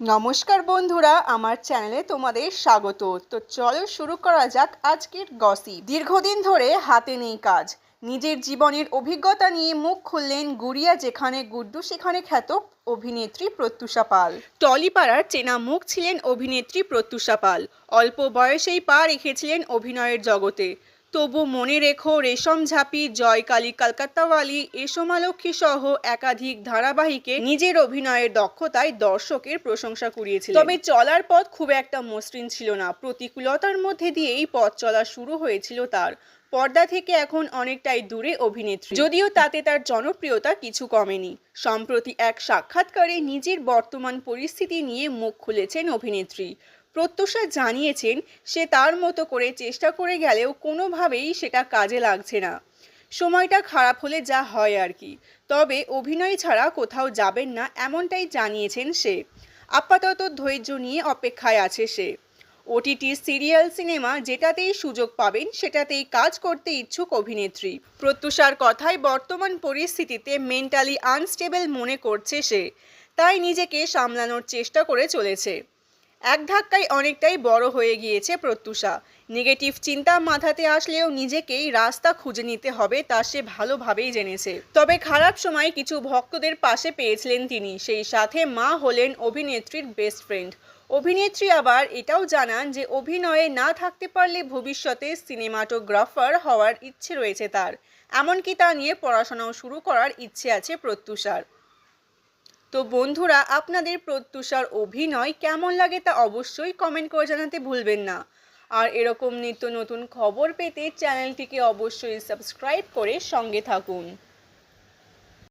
নমস্কার বন্ধুরা, আমার চ্যানেলে তোমাদের স্বাগত। তো চলো শুরু করা যাক আজকের গসি দীর্ঘদিন ধরে হাতে নেই কাজ। নিজের জীবনের অভিজ্ঞতা নিয়ে মুখ খুললেন গুড়িয়া, যেখানে গুড্ডু, সেখানে খ্যাত অভিনেত্রী প্রত্যুষা পাল। টলিপাড়ার চেনা মুখ ছিলেন অভিনেত্রী প্রত্যুষা পাল। অল্প বয়সেই পা রেখেছিলেন অভিনয়ের জগতে। তবু মনে রেখো, রেশম ঝাঁপি জয়কালী কলকাতাওয়ালি এসোমালক্ষী সহ একাধিক ধারাবাহিকে নিজের অভিনয়ের দক্ষতায় দর্শকের প্রশংসা কুড়িয়েছিল তবে চলার পথ খুব একটা মসৃণ ছিল না। প্রতিকূলতার মধ্যে দিয়েই পথ চলা শুরু হয়েছিল তার। পর্দা থেকে এখন অনেকটাই দূরে অভিনেত্রী। যদিও তাতে তার জনপ্রিয়তা কিছু কমেনি। সম্প্রতি এক সাক্ষাৎকারে নিজের বর্তমান পরিস্থিতি নিয়ে মুখ খুলেছেন অভিনেত্রী। প্রত্যুষা জানিয়েছেন, সে তার মতো করে চেষ্টা করে গেলেও কোনোভাবেই সেটা কাজে লাগছে না। সময়টা খারাপ হলে যা হয় আর কি। তবে অভিনয় ছাড়া কোথাও যাবেন না এমনটাই জানিয়েছেন সে। আপাতত ধৈর্য নিয়ে অপেক্ষায় আছে সে। ওটিটি সিরিয়াল সিনেমা যেটাতেই সুযোগ পাবেন, সেটাতেই কাজ করতে ইচ্ছুক অভিনেত্রী। প্রত্যুষার কথায় বর্তমান পরিস্থিতিতে মেন্টালি আনস্টেবল মনে করছে সে। তাই নিজেকে সামলানোর চেষ্টা করে চলেছে। এক ধাক্কায় অনেকটাই বড় হয়ে গিয়েছে প্রত্যুষা। নেগেটিভ চিন্তা মাথাতে আসলেও নিজেকেই রাস্তা খুঁজে নিতে হবে তা সে ভালোভাবেই জেনেছে। তবে খারাপ সময় কিছু ভক্তদের পাশে পেয়েছিলেন তিনি। সেই সাথে মা হলেন অভিনেত্রীর বেস্ট ফ্রেন্ড। অভিনেত্রী আবার এটাও জানান যে অভিনয়ে না থাকতে পারলে ভবিষ্যতে সিনেমাটোগ্রাফার হওয়ার ইচ্ছে রয়েছে তার। এমনকি তা নিয়ে পড়াশোনাও শুরু করার ইচ্ছে আছে প্রত্যুষার। তো বন্ধুরা, আপনাদের প্রত্যুষার অভিনয় কেমন লাগে তা অবশ্যই কমেন্ট করে জানাতে ভুলবেন না। আর এরকম নিত্য নতুন খবর পেতে চ্যানেলটিকে অবশ্যই সাবস্ক্রাইব করে সঙ্গে থাকুন।